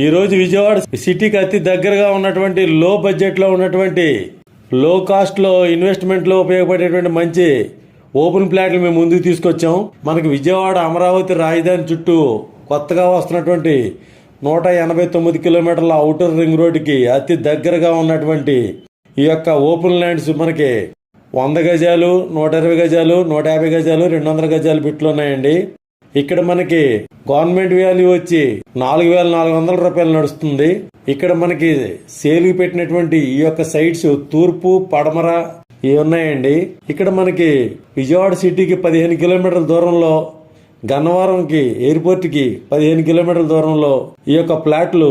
ఈ రోజు విజయవాడ సిటీకి అతి దగ్గరగా ఉన్నటువంటి లో బడ్జెట్లో ఉన్నటువంటి లో కాస్ట్లో ఇన్వెస్ట్మెంట్లో ఉపయోగపడేటువంటి మంచి ఓపెన్ ప్లాట్లు మేము ముందుకు తీసుకొచ్చాం. మనకి విజయవాడ అమరావతి రాజధాని చుట్టూ కొత్తగా వస్తున్నటువంటి నూట ఎనభై తొమ్మిది కిలోమీటర్ల అవుటర్ రింగ్ రోడ్డుకి అతి దగ్గరగా ఉన్నటువంటి ఈ యొక్క ఓపెన్ ల్యాండ్స్ మనకి వంద గజాలు నూట ఇరవై గజాలు నూట యాభై గజాలు రెండు వందల గజాలు బిట్లు ఉన్నాయండి. ఇక్కడ మనకి గవర్నమెంట్ వాల్యూ వచ్చి నాలుగు వేల నాలుగు వందల రూపాయలు నడుస్తుంది. ఇక్కడ మనకి సేల్కి పెట్టినటువంటి ఈ యొక్క సైట్స్ తూర్పు పడమర ఇవి ఉన్నాయండి? ఇక్కడ మనకి విజయవాడ సిటీకి పదిహేను కిలోమీటర్ల దూరంలో గన్నవరంకి ఎయిర్పోర్ట్కి పదిహేను కిలోమీటర్ల దూరంలో ఈ యొక్క ప్లాట్లు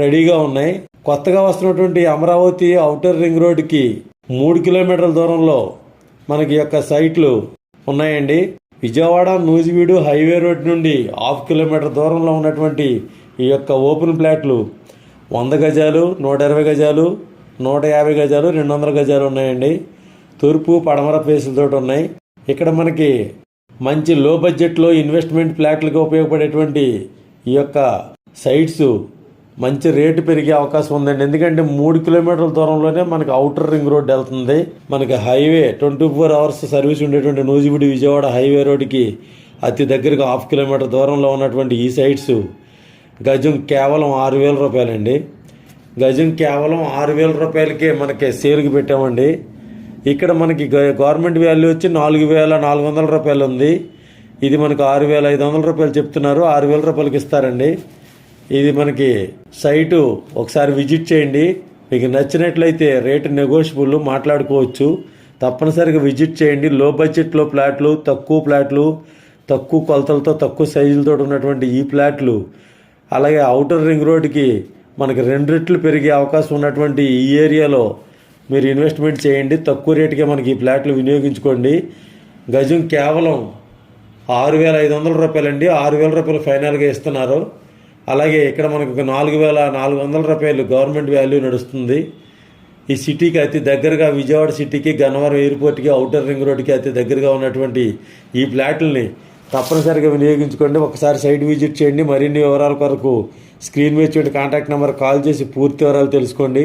రెడీగా ఉన్నాయి. కొత్తగా వస్తున్నటువంటి అమరావతి ఔటర్ రింగ్ రోడ్డుకి మూడు కిలోమీటర్ల దూరంలో మనకి యొక్క సైట్లు ఉన్నాయండి. విజయవాడ నూజివీడు హైవే రోడ్ నుండి హాఫ్ కిలోమీటర్ దూరంలో ఉన్నటువంటి ఈ యొక్క ఓపెన్ ప్లాట్లు వంద గజాలు నూట ఇరవై గజాలు నూట యాభై గజాలు రెండు వందల గజాలు ఉన్నాయండి. తూర్పు పడమర ఫేసులతో ఉన్నాయి. ఇక్కడ మనకి మంచి లో బడ్జెట్లో ఇన్వెస్ట్మెంట్ ప్లాట్లకు ఉపయోగపడేటువంటి ఈ యొక్క సైట్స్ మంచి రేటు పెరిగే అవకాశం ఉందండి. ఎందుకంటే మూడు కిలోమీటర్ల దూరంలోనే మనకి అవుటర్ రింగ్ రోడ్ వెళ్తుంది. మనకి highway twenty four hours service ఉండేటువంటి నూజిబిడి విజయవాడ హైవే రోడ్డుకి అతి దగ్గరగా హాఫ్ కిలోమీటర్ దూరంలో ఉన్నటువంటి ఈ సైట్స్ గజం కేవలం ఆరు వేల రూపాయలండి. గజం కేవలం ఆరు వేల రూపాయలకే మనకి సేల్కి పెట్టామండి. ఇక్కడ మనకి గ- గవర్నమెంట్ వాల్యూ వచ్చి నాలుగు వేల నాలుగు వందల రూపాయలు ఉంది. ఇది మనకు ఆరు వేల ఐదు వందల రూపాయలు చెప్తున్నారు. ఆరు వేల రూపాయలకి ఇస్తారండి. ఇది మనకి సైటు ఒకసారి విజిట్ చేయండి. మీకు నచ్చినట్లయితే రేటు నెగోషియబుల్ మాట్లాడుకోవచ్చు. తప్పనిసరిగా విజిట్ చేయండి. లో బడ్జెట్లో ప్లాట్లు తక్కువ ప్లాట్లు తక్కువ కొలతలతో తక్కువ సైజులతో ఉన్నటువంటి ఈ ప్లాట్లు. అలాగే అవుటర్ రింగ్ రోడ్డుకి మనకి రెండు రెట్లు పెరిగే అవకాశం ఉన్నటువంటి ఈ ఏరియాలో మీరు ఇన్వెస్ట్మెంట్ చేయండి. తక్కువ రేటుకే మనకి ఈ ప్లాట్లు వినియోగించుకోండి. గజం కేవలం ఆరు వేల ఐదు వందల రూపాయలండి. ఆరు వేల రూపాయలు ఫైనల్గా ఇస్తున్నారు. అలాగే ఇక్కడ మనకు ఒక నాలుగు వేల నాలుగు వందల రూపాయలు గవర్నమెంట్ వాల్యూ నడుస్తుంది. ఈ సిటీకి అతి దగ్గరగా విజయవాడ సిటీకి గన్నవరం ఎయిర్పోర్ట్కి అవుటర్ రింగ్ రోడ్కి అతి దగ్గరగా ఉన్నటువంటి ఈ ప్లాట్లని తప్పనిసరిగా వినియోగించుకోండి. ఒకసారి సైట్ విజిట్ చేయండి. మరిన్ని వివరాల కొరకు స్క్రీన్ మీద చూడండి కాంటాక్ట్ నెంబర్ కాల్ చేసి పూర్తి వివరాలు తెలుసుకోండి.